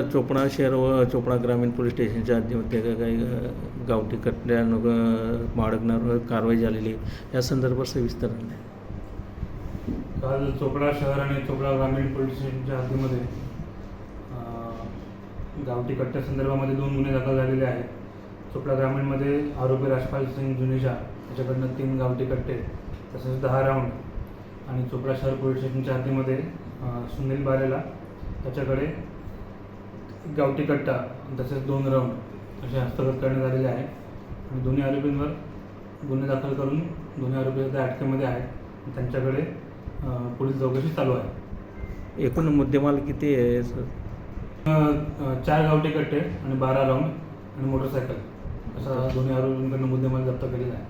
चोपडा शहर व चोपडा ग्रामीण पोलीस स्टेशनच्या हद्दीमध्ये का- काही गावठी कटल्या अ, कारवाई झालेली आहे या संदर्भात सविस्तर आहे. काल चोपडा शहर आणि चोपडा ग्रामीण पोलीस स्टेशनच्या हद्दीमध्ये गावठी कट्ट्या संदर्भामध्ये दोन गुन्हे दाखल झालेले आहेत चोपडा ग्रामीणमध्ये आरोपी राजपाल सिंग जुनेजा त्याच्याकडनं तीन गावठी कट्टे तसेच दहा राऊंड आणि चोपडा शहर पोलीस स्टेशनच्या हद्दीमध्ये सुनील बारेला त्याच्याकडे गावठी कट्टा तसेच दोन राऊंड असे हस्तगत करण्यात आलेले आहे आणि दोन्ही आरोपींवर गुन्हे दाखल करून दोन्ही आरोपी सध्या अटकेमध्ये आहेत. त्यांच्याकडे पुढील चौकशी चालू आहे. एकूण मुद्देमाल किती आहे सर? चार गावठी कट्टे आणि बारा राऊंड आणि मोटरसायकल असा दोन्ही आरोपींकडनं मुद्देमाल जप्त केलेला आहे.